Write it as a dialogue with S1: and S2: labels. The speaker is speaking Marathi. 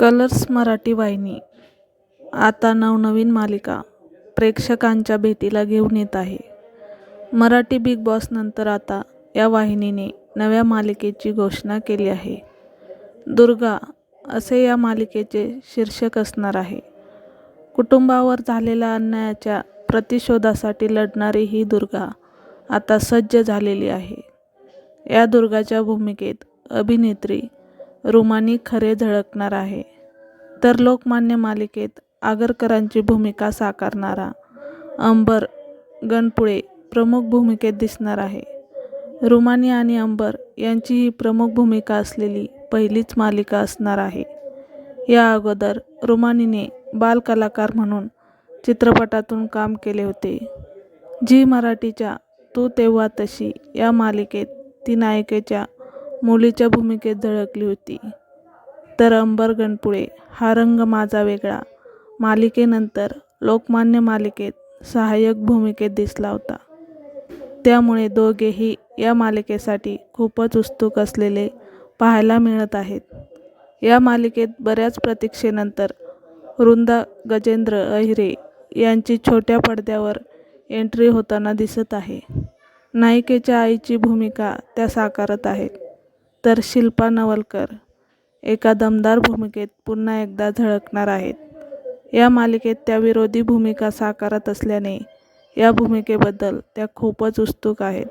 S1: कलर्स मराठी वाहिनी. आता नवनवीन मालिका प्रेक्षकांच्या भेटीला घेऊन येत आहे. मराठी बिग बॉसनंतर आता या वाहिनीने नव्या मालिकेची घोषणा केली आहे. दुर्गा असे या मालिकेचे शीर्षक असणार आहे. कुटुंबावर झालेल्या अन्यायाच्या प्रतिशोधासाठी लढणारी ही दुर्गा आता सज्ज झालेली आहे. या दुर्गाच्या भूमिकेत अभिनेत्री रुमानी खरे झळकणार आहे. तर लोकमान्य मालिकेत आगरकरांची भूमिका साकारणारा अंबर गणपुळे प्रमुख भूमिकेत दिसणार आहे. रुमानी आणि अंबर यांची ही प्रमुख भूमिका असलेली पहिलीच मालिका असणार आहे. या अगोदर रुमानीने बालकलाकार म्हणून चित्रपटातून काम केले होते. जी मराठीच्या तू तेव्हा तशी या मालिकेत ती नायिकेच्या मुलीच्या भूमिकेत झळकली होती. तर अंबर गणपुळे हा रंग माझा वेगळा. मालिकेनंतर लोकमान्य मालिकेत सहाय्यक भूमिकेत दिसला होता. त्यामुळे दोघेही या मालिकेसाठी खूपच उत्सुक असलेले पाहायला मिळत आहेत. या मालिकेत बऱ्याच प्रतीक्षेनंतर वृंदा गजेंद्र अहिरे यांची छोट्या पडद्यावर एंट्री होताना दिसत आहे. नायिकेच्या आईची भूमिका त्या साकारत आहेत. तर शिल्पा नवलकर एका दमदार भूमिकेत पुन्हा एकदा झळकणार आहेत. या मालिकेत त्या विरोधी भूमिका साकारत असल्याने या भूमिकेबद्दल त्या खूपच उत्सुक आहेत.